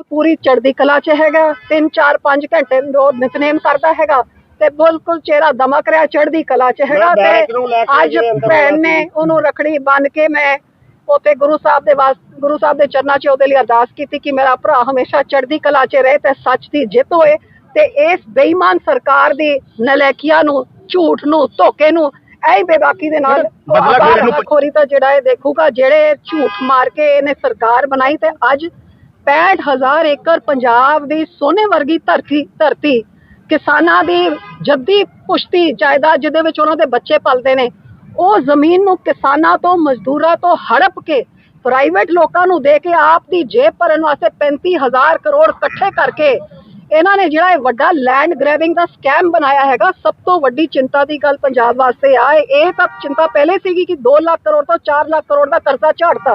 ਪੂਰੀ ਚੜ੍ਹਦੀ ਕਲਾ ਚ ਹੈਗਾ 3 4 5 ਘੰਟੇ ਰੋਜ਼ ਨਿਤਨੇਮ ਕਰਦਾ ਹੈਗਾ ਤੇ ਬਿਲਕੁਲ ਚਿਹਰਾ ਦਮਕ ਰਿਹਾ ਚੜ੍ਹਦੀ ਕਲਾ ਚ ਹੈਗਾ ਤੇ ਅੱਜ ਭੈਣ ਨੇ ਉਹਨੂੰ ਰਖੜੀ ਬੰਨ ਕੇ ਮੈਂ ਉਤੇ ਗੁਰੂ ਸਾਹਿਬ ਦੇ ਵਾਸ ਗੁਰੂ ਸਾਹਿਬ ਦੇ ਚਰਨਾਂ 'ਚ ਉਹਦੇ ਲਈ ਅਰਦਾਸ ਕੀਤੀ ਕਿ ਮੇਰਾ ਭਰਾ ਹਮੇਸ਼ਾ ਚੜ੍ਹਦੀ ਕਲਾ 'ਚ ਰਹੇ ਤੇ ਸੱਚ ਦੀ ਜਿੱਤ ਹੋਏ ਤੇ ਇਸ ਬੇਈਮਾਨ ਸਰਕਾਰ ਦੀ ਨਲਾਇਕੀਆਂ ਨੂੰ ਝੂਠ ਨੂੰ ਧੋਖੇ ਨੂੰ ਐ ਬੇਬਾਕੀ ਦੇ ਨਾਲ ਬਦਲਾ ਖੋਰੀ ਤਾਂ ਜਿਹੜਾ ਇਹ ਦੇਖੂਗਾ ਜਿਹੜੇ ਝੂਠ ਮਾਰ ਕੇ ਇਹਨੇ ਸਰਕਾਰ ਬਣਾਈ ਤੇ ਅੱਜ 65000 ਏਕੜ ਪੰਜਾਬ ਦੀ ਸੋਨੇ ਵਰਗੀ ਧਰਤੀ ਧਰਤੀ। ਕਿਸਾਨਾਂ ਦੀ ਜੱਦੀ ਪੁਸ਼ਤੀ ਜਾਇਦਾਦ ਜਿਹਦੇ ਵਿੱਚ ਉਹਨਾਂ ਦੇ ਬੱਚੇ ਪਲਦੇ ਨੇ। ਉਹ ਜ਼ਮੀਨ ਨੂੰ ਕਿਸਾਨਾਂ ਤੋਂ, ਮਜ਼ਦੂਰਾਂ ਤੋਂ ਹੜਪ ਕੇ ਪ੍ਰਾਈਵੇਟ ਲੋਕਾਂ ਨੂੰ ਦੇ ਕੇ ਆਪ ਦੀ ਜੇਬ ਭਰਨ ਵਾਸਤੇ 35000 ਕਰੋੜ ਇਕੱਠੇ ਕਰਕੇ ਇਹਨਾਂ ਨੇ ਜਿਹੜਾ ਇਹ ਵੱਡਾ ਲੈਂਡ ਗ੍ਰੈਬਿੰਗ ਦਾ ਸਕੈਮ ਬਣਾਇਆ ਹੈਗਾ, ਸਭ ਤੋਂ ਵੱਡੀ ਚਿੰਤਾ ਦੀ ਗੱਲ ਪੰਜਾਬ ਵਾਸਤੇ ਆ। ਇਹ ਤਾਂ ਚਿੰਤਾ ਪਹਿਲੇ ਸੀਗੀ ਕਿ 2 ਲੱਖ ਕਰੋੜ ਤੋਂ 4 ਲੱਖ ਕਰੋੜ ਦਾ ਕਰਜ਼ਾ ਝਾੜਤਾ।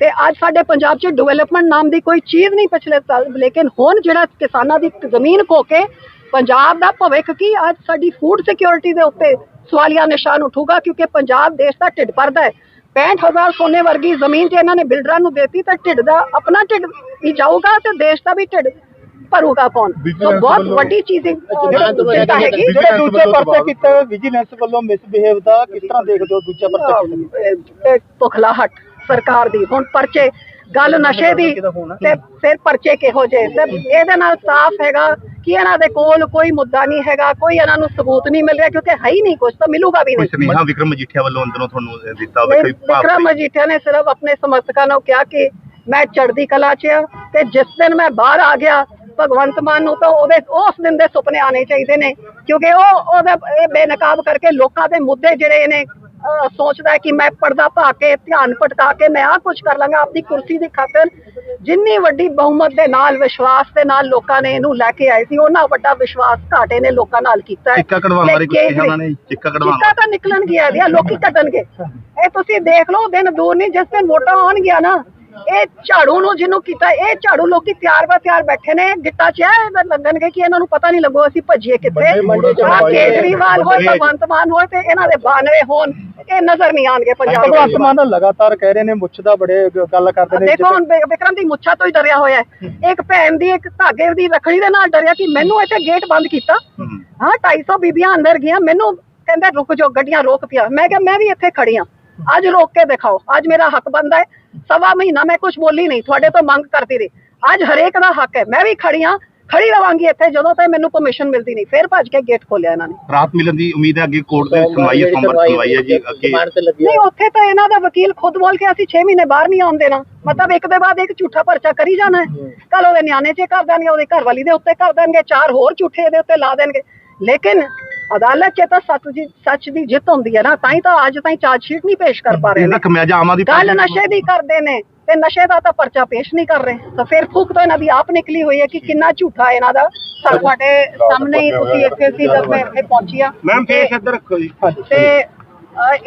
ਤੇ ਅੱਜ ਸਾਡੇ ਪੰਜਾਬ 'ਚ ਡਿਵੈਲਪਮੈਂਟ ਨਾਮ ਦੀ ਕੋਈ ਚੀਜ਼ ਨਹੀਂ ਪਿਛਲੇ ਸਾਲ ਲੇਕਿਨ ਹੁਣ ਜਿਹੜਾ ਕਿਸਾਨਾਂ ਦੀ ਜ਼ਮੀਨ ਖੋ ਕੇ ਪੰਜਾਬ ਦਾ ਭਵਿੱਖ ਕੀ ਅੱਜ ਸਾਡੀ ਫੂਡ ਸਿਕਿਉਰਿਟੀ ਦੇ ਉੱਤੇ ਸਵਾਲੀਆ ਨਿਸ਼ਾਨ ਉਠੂਗਾ ਕਿਉਂਕਿ ਪੰਜਾਬ ਦੇਸ਼ ਦਾ ਢਿੱਡ ਭਰਦਾ ਹੈ। 65000 ਸੋਨੇ ਵਰਗੀ ਜ਼ਮੀਨ ਜੇ ਇਹਨਾਂ ਨੇ ਬਿਲਡਰਾਂ ਨੂੰ ਦੇਤੀ ਤਾਂ ਢਿੱਡ ਦਾ ਆਪਣਾ ਢਿੱਡ ਹੀ ਜਾਊਗਾ ਤੇ ਦੇਸ਼ ਦਾ ਵੀ ਢਿੱਡ ਭਰੂਗਾ ਕੌਣ? ਸੋ ਬਹੁਤ ਵੱਡੀ ਚੀਜ਼ ਹੈ। ਜਿਹੜੇ ਦੂਜੇ ਪਰਚੇ ਕੀਤੇ ਵਿਜੀਲੈਂਸ ਵੱਲੋਂ ਮਿਸਬਿਹੇਵ ਦਾ ਕਿਸ ਤਰ੍ਹਾਂ ਦੇਖਦੇ ਹੋ ਦੂਜਾ ਪਰਚਾ ਕੀਤਾ ਇਹ ਪੁਖਲਾਹਟ ਸਰਕਾਰ ਦੀ। ਹੁਣ ਪਰਚੇ ਗੱਲ ਨਸ਼ੇ ਦੀ ਤੇ ਫਿਰ ਪਰਚੇ ਕਿਹੋ ਜੇ ਤੇ ਇਹਦੇ ਨਾਲ ਸਾਫ਼ ਹੈਗਾ ਕਿ ਇਹਨਾਂ ਦੇ ਕੋਲ ਕੋਈ ਮੁੱਦਾ ਨਹੀਂ ਹੈਗਾ ਕੋਈ ਇਹਨਾਂ ਨੂੰ ਸਬੂਤ ਨਹੀਂ ਮਿਲ ਰਿਹਾ ਕਿਉਂਕਿ ਹੈ ਹੀ ਨਹੀਂ ਕੁਝ ਤਾਂ ਮਿਲੂਗਾ ਵੀ ਨਹੀਂ। ਵਿਕਰਮ ਮਜੀਠੀਆ ਵੱਲੋਂ ਅੰਦਰੋਂ ਤੁਹਾਨੂੰ ਅਹ, ਦਿੱਤਾ ਹੋਵੇ ਕੋਈ ਭਾਵ ਵਿਕਰਮ ਮਜੀਠੀਆ ਨੇ ਸਿਰਫ ਆਪਣੇ ਸਮਰਥਕਾਂ ਨੂੰ ਕਿਹਾ ਕਿ ਮੈਂ ਚੜ੍ਹਦੀ ਕਲਾ 'ਚ ਹਾਂ ਤੇ ਜਿਸ ਦਿਨ ਮੈਂ ਬਾਹਰ ਆ ਗਿਆ ਭਗਵੰਤ ਮਾਨ ਨੂੰ ਤਾਂ ਉਹਦੇ ਉਸ ਦਿਨ ਦੇ ਸੁਪਨੇ ਆਣੇ ਚਾਹੀਦੇ ਨੇ ਕਿਉਂਕਿ ਉਹ ਉਹਦਾ ਇਹ ਬੇਨਕਾਬ ਕਰਕੇ ਲੋਕਾਂ ਦੇ ਮੁੱਦੇ ਜਿਹੜੇ ਨੇ ਸੋਚਦਾ ਕਿ ਮੈਂ ਪਰਦਾ ਪਾ ਕੇ ਧਿਆਨ ਭਟਕਾ ਕੇ ਮੈਂ ਆਹ ਕੁਝ ਕਰ ਲਾਂਗਾ ਆਪਣੀ ਕੁਰਸੀ ਦੀ ਖਾਤਰ। ਜਿੰਨੀ ਵੱਡੀ ਬਹੁਮਤ ਦੇ ਨਾਲ ਵਿਸ਼ਵਾਸ ਦੇ ਨਾਲ ਲੋਕਾਂ ਨੇ ਇਹਨੂੰ ਲੈ ਕੇ ਆਏ ਸੀ ਉਹਨਾਂ ਵੱਡਾ ਵਿਸ਼ਵਾਸ ਘਾਟੇ ਨੇ ਲੋਕਾਂ ਨਾਲ ਕੀਤਾ ਹੈ। ਚਿੱਕਾ ਕਢਵਾਉਣ ਬਾਰੇ ਕੁਝ ਉਹਨਾਂ ਨੇ ਚਿੱਕਾ ਕਢਵਾਉਣ ਚਿੱਕਾ ਤਾਂ ਨਿਕਲਣ ਗਿਆ ਇਹਦੀਆਂ ਲੋਕੀ ਕੱਢਣਗੇ। ਇਹ ਤੁਸੀਂ ਦੇਖ ਲਓ ਦਿਨ ਦੂਰ ਨਹੀਂ ਜਿਸ ਦਿਨ ਵੋਟਾਂ ਆਉਣਗੀਆਂ ਨਾ ਇਹ ਝਾੜੂ ਨੂੰ ਜਿਹਨੂੰ ਕੀਤਾ ਇਹ ਝਾੜੂ ਲੋਕੀ ਤਿਆਰ ਬਾ ਤਿਆਰ ਬੈਠੇ ਨੇ ਗਿੱਟਾ ਚ ਐ ਲੱਗਣਗੇ ਕਿ ਇਹਨਾਂ ਨੂੰ ਪਤਾ ਨਹੀਂ ਲੱਗੋ ਅਸੀਂ ਭੱਜੀਏ ਕਿੱਥੇ। ਆਹ ਕੇਜਰੀਵਾਲ ਹੋਏ ਭਗਵੰਤ ਮਾਨ ਹੋਏ ਤੇ ਇਹਨਾਂ ਦੇ 92 ਹੋਣ ਇਹ ਨਜ਼ਰ ਨਹੀਂ ਆਣਗੇ ਪੰਜਾਬ ਭਗਵੰਤ ਵਿੱਚ ਮਾਨ ਲਗਾਤਾਰ ਕਹਿ ਰਹੇ ਨੇ ਮੁੱਛ ਦਾ ਬੜੇ ਗੱਲ ਕਰਦੇ ਨੇ ਦੇਖੋ ਹੁਣ ਵਿਕਰਮ ਦੀ ਮੁੱਛਾਂ ਤੋਂ ਹੀ ਡਰਿਆ ਹੋਇਆ ਇੱਕ ਭੈਣ ਦੀ ਇੱਕ ਧਾਗੇ ਦੀ ਰਖੜੀ ਦੇ ਨਾਲ ਡਰਿਆ ਕਿ ਮੈਨੂੰ ਇੱਥੇ ਗੇਟ ਬੰਦ ਕੀਤਾ। ਹਾਂ। 250 ਬੀਬੀਆਂ ਅੰਦਰ ਗਈਆਂ ਮੈਨੂੰ ਕਹਿੰਦਾ ਰੁਕ ਜਾਓ ਗੱਡੀਆਂ ਰੋਕ ਪਿਆ। ਮੈਂ ਕਿਹਾ ਮੈਂ ਵੀ ਇੱਥੇ ਖੜੀ ਹਾਂ। ਅੱਜ ਰੋਕ ਕੇ ਦਿਖਾਓ ਅੱਜ ਮੇਰਾ ਹੱਕ ਬਣਦਾ ਹੈ। ਸਵਾ ਮਹੀਨਾ ਮੈਂ ਕੁਝ ਬੋਲੀ ਨਹੀਂ ਤੁਹਾਡੇ ਤੋਂ ਮੰਗ ਕਰਦੀ ਰਹੀ। ਅੱਜ ਹਰੇਕ ਦਾ ਹੱਕ ਹੈ ਮੈਂ ਵੀ ਖੜੀ ਹਾਂ ਖੜੀ ਰਵਾਂਗੀ ਇੱਥੇ ਜਦੋਂ ਤੱਕ ਮੈਨੂੰ ਪਰਮਿਸ਼ਨ ਮਿਲਦੀ ਨਹੀਂ ਫਿਰ ਭੱਜ ਕੇ ਗੇਟ ਖੋਲਿਆ ਇਹਨਾਂ ਨੇ। ਰਾਤ ਮਿਲਣ ਦੀ ਉਮੀਦ ਹੈ ਅੱਗੇ ਕੋਰਟ ਦੇ ਸੁਣਵਾਈ ਹੈ ਸੋਮਵਾਰ ਸੁਣਵਾਈ ਹੈ ਜੀ ਅੱਗੇ ਨਹੀਂ ਉੱਥੇ ਤਾਂ ਇਹਨਾਂ ਦਾ ਵਕੀਲ ਖੁਦ ਬੋਲ ਕੇ ਅਸੀਂ 6 ਮਹੀਨੇ ਬਾਹਰ ਨਹੀਂ ਆਉਣ ਦੇਣਾ। ਮਤਲਬ ਇੱਕ ਦੇ ਬਾਅਦ ਇੱਕ ਝੂਠਾ ਪਰਚਾ ਕਰੀ ਜਾਣਾ ਹੈ। ਕੱਲ ਉਹਦੇ ਨਿਆਣੇ 'ਚ ਕਰ ਦੇਣਗੇ ਉਹਦੇ ਘਰ ਵਾਲੀ ਦੇ ਉੱਤੇ ਕਰ ਦੇਣਗੇ ਚਾਰ ਹੋਰ ਝੂਠੇ ਇਹਦੇ ਉੱਤੇ ਲਾ ਦੇਣਗੇ। ਲੇਕਿਨ ਅਦਾਲਤ 'ਚ ਤਾਂ ਸੱਚ ਦੀ ਸੱਚ ਦੀ ਜਿੱਤ ਹੁੰਦੀ ਹੈ ਨਾ ਤਾਂ ਹੀ ਤਾਂ ਅੱਜ ਤਾਈਂ ਚਾਰਜ ਸ਼ੀਟ ਨਹੀਂ ਪੇਸ਼ ਕਰ ਪਾ ਰਹੇ ਨੇ। ਖਮਿਆਜਾ ਆਮ ਆਦਮੀ ਗੱਲ ਪਾਰਟੀ ਨਸ਼ੇ ਦੀ ਕਰਦੇ ਨੇ ਤੇ ਨਸ਼ੇ ਦਾ ਤਾਂ ਪਰਚਾ ਪੇਸ਼ ਨਹੀਂ ਕਰ ਰਹੇ। ਤਾਂ ਫਿਰ ਫੂਕ ਤਾਂ ਇਹਨਾਂ ਦੀ ਆਪ ਨਿਕਲੀ ਹੋਈ ਹੈ ਕਿ ਕਿੰਨਾ ਝੂਠਾ ਇਹਨਾਂ ਦਾ। ਸਾ- ਤੁਹਾਡੇ ਸਾਹਮਣੇ ਹੀ ਤੁਸੀਂ ਇੱਥੇ ਸੀ ਜਦ ਮੈਂ ਇੱਥੇ ਪਹੁੰਚੀ ਆ ਮੈਮ ਫੇਸ ਇੱਧਰ ਰੱਖੋ ਜੀ। ਤੇ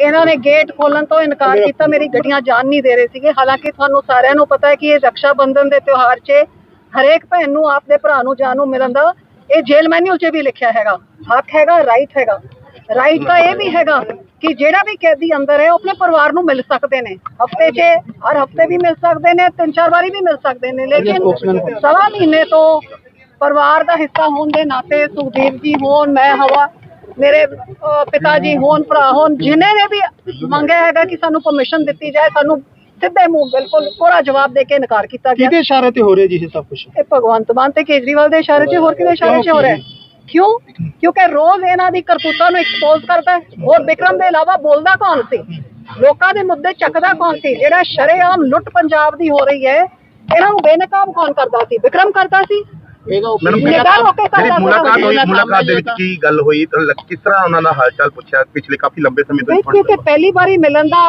ਇਹਨਾਂ ਨੇ ਗੇਟ ਖੋਲਣ ਤੋਂ ਇਨਕਾਰ ਕੀਤਾ ਮੇਰੀ ਗੱਡੀਆਂ ਜਾਣ ਨਹੀਂ ਦੇ ਰਹੇ ਸੀਗੇ। ਹਾਲਾਂਕਿ ਤੁਹਾਨੂੰ ਸਾਰਿਆਂ ਨੂੰ ਪਤਾ ਹੈ ਕਿ ਇਹ ਰਕਸ਼ਾ ਬੰਧਨ ਦੇ ਤਿਉਹਾਰ 'ਚ ਹਰੇਕ ਭੈਣ ਨੂੰ ਆਪਦੇ ਭਰਾ ਨੂੰ ਜਾਣ ਨੂੰ ਮਿਲਣ ਦਾ ਇਹ ਜੇਲ ਮੈਨੂਅਲ 'ਚ ਵੀ ਲਿਖਿਆ ਹੈਗਾ। ਹੱਕ ਹੈਗਾ ਰਾਈਟ ਹੈਗਾ। ਰਾਈਟ ਤਾਂ ਇਹ ਵੀ ਹੈਗਾ ਕਿ ਜਿਹੜਾ ਵੀ ਕੈਦੀ ਅੰਦਰ ਹੈ ਉਹ ਆਪਣੇ ਪਰਿਵਾਰ ਨੂੰ ਮਿਲ ਸਕਦੇ ਨੇ। ਹਫ਼ਤੇ 'ਚ ਹਰ ਹਫ਼ਤੇ ਵੀ ਮਿਲ ਸਕਦੇ ਨੇ ਤਿੰਨ ਚਾਰ ਵਾਰੀ ਵੀ ਮਿਲ ਸਕਦੇ ਨੇ। ਲੇਕਿਨ ਸਵਾ ਮਹੀਨੇ ਤੋਂ ਪਰਿਵਾਰ ਦਾ ਹਿੱਸਾ ਹੋਣ ਦੇ ਨਾਤੇ ਸੁਖਦੇਵ ਜੀ ਹੋਣ ਮੈਂ ਹਵਾ ਮੇਰੇ ਪਿਤਾ ਜੀ ਹੋਣ ਭਰਾ ਹੋਣ ਜਿਨ੍ਹਾਂ ਨੇ ਵੀ ਮੰਗਿਆ ਹੈਗਾ ਕਿ ਸਾਨੂੰ ਪਰਮਿਸ਼ਨ ਦਿੱਤੀ ਜਾਏ ਸਾਨੂੰ ਸਿੱਧੇ ਮੂੰਹ ਬਿਲਕੁਲ ਕੋਰਾ ਜਵਾਬ ਦੇ ਕੇ ਇਨਕਾਰ ਕੀਤਾ ਗਿਆ। ਕਿਹਦੇ ਇਸ਼ਾਰੇ ਤੇ ਹੋ ਰਿਹਾ ਜੀ ਇਹ ਸਭ ਕੁਝ ਇਹ ਭਗਵੰਤ ਮਾਨ ਤੇ ਕੇਜਰੀਵਾਲ ਦੇ ਇਸ਼ਾਰੇ 'ਚ ਹੋਰ ਕਿਹਦੇ ਇਸ਼ਾਰੇ 'ਚ ਹੋ ਰਿਹਾ? ਕਿਉਂ? ਕਿਉਂਕਿ ਰੋਜ਼ ਇਹਨਾਂ ਦੀ ਕਰਤੂਤਾਂ ਨੂੰ ਐਕਸਪੋਜ਼ ਕਰਦਾ ਹੋਰ ਵਿਕਰਮ ਦੇ ਇਲਾਵਾ ਬੋਲਦਾ ਕੌਣ ਸੀ? ਲੋਕਾਂ ਦੇ ਮੁੱਦੇ ਚੱਕਦਾ ਕੌਣ ਸੀ? ਜਿਹੜਾ ਸ਼ਰੇਆਮ ਲੁੱਟ ਪੰਜਾਬ ਦੀ ਹੋ ਰਹੀ ਹੈ ਇਹਨਾਂ ਨੂੰ ਬੇਨਕਾਬ ਕੌਣ ਕਰਦਾ ਸੀ? ਵਿਕਰਮ ਕਰਦਾ ਸੀ? ਜਿਹੜੀ ਮੁਲਾਕਾਤ ਹੋਈ। ਮੁਲਾਕਾਤ ਦੇ ਵਿੱਚ ਕੀ ਗੱਲ ਹੋਈ ਕਿਸ ਤਰ੍ਹਾਂ ਉਹਨਾਂ ਦਾ ਹਾਲ ਚਾਲ ਪੁੱਛਿਆ? ਪਿਛਲੇ ਕਾਫੀ ਲੰਬੇ ਸਮੇਂ ਤੋਂ ਕਿਉਂਕਿ ਪਹਿਲੀ ਵਾਰੀ ਮਿਲਣ ਦਾ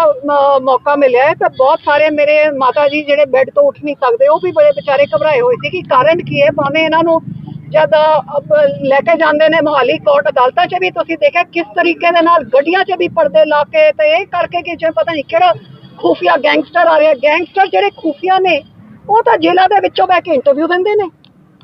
ਮੌਕਾ ਮਿਲਿਆ ਹੈ ਤਾਂ ਬਹੁਤ ਸਾਰੇ ਮੇਰੇ ਮਾਤਾ ਜੀ ਜਿਹੜੇ ਬੈੱਡ ਤੋਂ ਉੱਠ ਨਹੀਂ ਸਕਦੇ ਉਹ ਵੀ ਬੜੇ ਵਿਚਾਰੇ ਘਬਰਾਏ ਹੋਏ ਸੀ ਕਿ ਕਾਰਨ ਕੀ ਹੈ? ਭਾਵੇਂ ਇਹਨਾਂ ਨੂੰ ਜਦ ਲੈ ਕੇ ਜਾਂਦੇ ਨੇ ਮੋਹਾਲੀ ਕੋਰਟ ਅਦਾਲਤਾਂ 'ਚ ਵੀ ਤੁਸੀਂ ਦੇਖਿਆ ਕਿਸ ਤਰੀਕੇ ਦੇ ਨਾਲ ਗੱਡੀਆਂ 'ਚ ਵੀ ਪਰਦੇ ਲਾ ਕੇ ਤੇ ਇਹ ਕਰਕੇ ਕਿ ਜਿਵੇਂ ਪਤਾ ਨਹੀਂ ਕਿਹੜਾ ਖੂਫੀਆ ਗੈਂਗਸਟਰ ਆ ਰਿਹਾ। ਗੈਂਗਸਟਰ ਜਿਹੜੇ ਖੂਫੀਆ ਨੇ ਉਹ ਤਾਂ ਜੇਲ੍ਹਾਂ ਦੇ ਵਿੱਚੋਂ ਬਹਿ ਕੇ ਇੰਟਰਵਿਊ ਦਿੰਦੇ ਨੇ।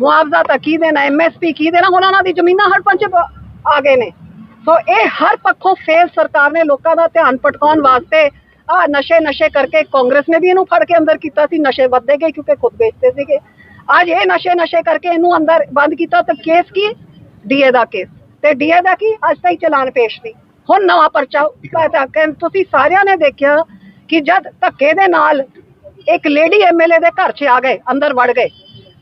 ਮੁਆਵਜ਼ਾ ਤਾਂ ਕੀ ਦੇਣਾ ਐਮਐਸਪੀ ਕੀ ਦੇਣਾ, ਹੁਣ ਉਹਨਾਂ ਦੀ ਜ਼ਮੀਨਾਂ ਹੜ ਪੰਚ ਆ ਗਏ ਨੇ। ਸੋ ਇਹ ਹਰ ਪੱਖੋਂ ਫੇਲ ਸਰਕਾਰ ਨੇ ਲੋਕਾਂ ਦਾ ਧਿਆਨ ਭਟਕਾਉਣ ਵਾਸਤੇ ਆ ਨਸ਼ੇ ਨਸ਼ੇ ਕਰਕੇ ਕਾਂਗਰਸ ਨੇ ਵੀ ਇਹਨੂੰ ਫੜ ਕੇ ਅੰਦਰ ਕੀਤਾ ਸੀ, ਨਸ਼ੇ ਵੱਧਦੇ ਗਏ ਕਿਉਂਕਿ ਖੁਦ ਵੇਚਦੇ ਸੀਗੇ। ਅੱਜ ਇਹ ਨਸ਼ੇ ਨਸ਼ੇ ਕਰਕੇ ਇਹਨੂੰ ਅੰਦਰ ਬੰਦ ਕੀਤਾ ਤਾਂ ਕੇਸ ਕੀ? ਡੀਏ ਦਾ ਕੇਸ ਤੇ ਡੀਏ ਦਾ ਕੀ? ਅੱਜ ਤਾਈਂ ਚਲਾਨ ਪੇਸ਼ ਸੀ। ਹੁਣ ਨਵਾਂ ਪਰਚਾ ਤੁਸੀਂ ਸਾਰਿਆਂ ਨੇ ਦੇਖਿਆ ਕਿ ਜਦ ਧੱਕੇ ਦੇ ਨਾਲ ਇੱਕ ਲੇਡੀ ਐਮਐਲਏ ਦੇ ਘਰ 'ਚ ਆ ਗਏ, ਅੰਦਰ ਵੜ ਗਏ।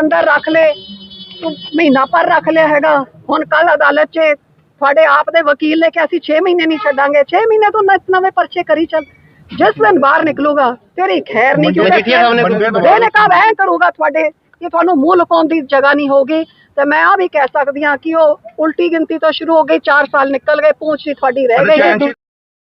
ਅੰਦਰ ਰੱਖ ਲੈ। ਤੂੰ ਮਹੀਨਾ ਪਰ ਰੱਖ ਲਿਆ ਹੈਗਾ। ਹੁਣ ਕੱਲ ਅਦਾਲਤ 'ਚ ਤੁਹਾਡੇ ਆਪ ਦੇ ਵਕੀਲ ਨੇ ਕਿ ਅਸੀਂ 6 ਮਹੀਨੇ ਨਹੀਂ ਛੱਡਾਂਗੇ। 6 ਮਹੀਨੇ ਤੋਂ ਨ- ਨਵੇਂ ਪਰਚੇ ਕਰੀ ਚੱਲ। ਜਿਸ ਦਿਨ ਬਾਹਰ ਨਿਕਲੂਗਾ ਤੇਰੀ ਖੈਰ ਨਹੀਂ ਨੇ ਇਹਨੇ ਕਹਾ ਐ ਕਰੂਗਾ ਤੁਹਾਡੇ ਕਿ ਤੁਹਾਨੂੰ ਮੂੰਹ ਲੁਕਾਉਣ ਦੀ ਜਗ੍ਹਾ ਨਹੀਂ ਹੋਗੀ ਤੇ ਮੈਂ ਆ ਵੀ ਕਹਿ ਸਕਦੀ ਹਾਂ ਕਿ ਉਹ ਉਲਟੀ ਗਿਣਤੀ ਤੋਂ ਸ਼ੁਰੂ ਹੋ ਗਈ 4 ਸਾਲ ਨਿਕਲ ਗਏ ਪੂੰਛ ਹੀ ਤੁਹਾਡੀ ਰਹਿ ਗਈ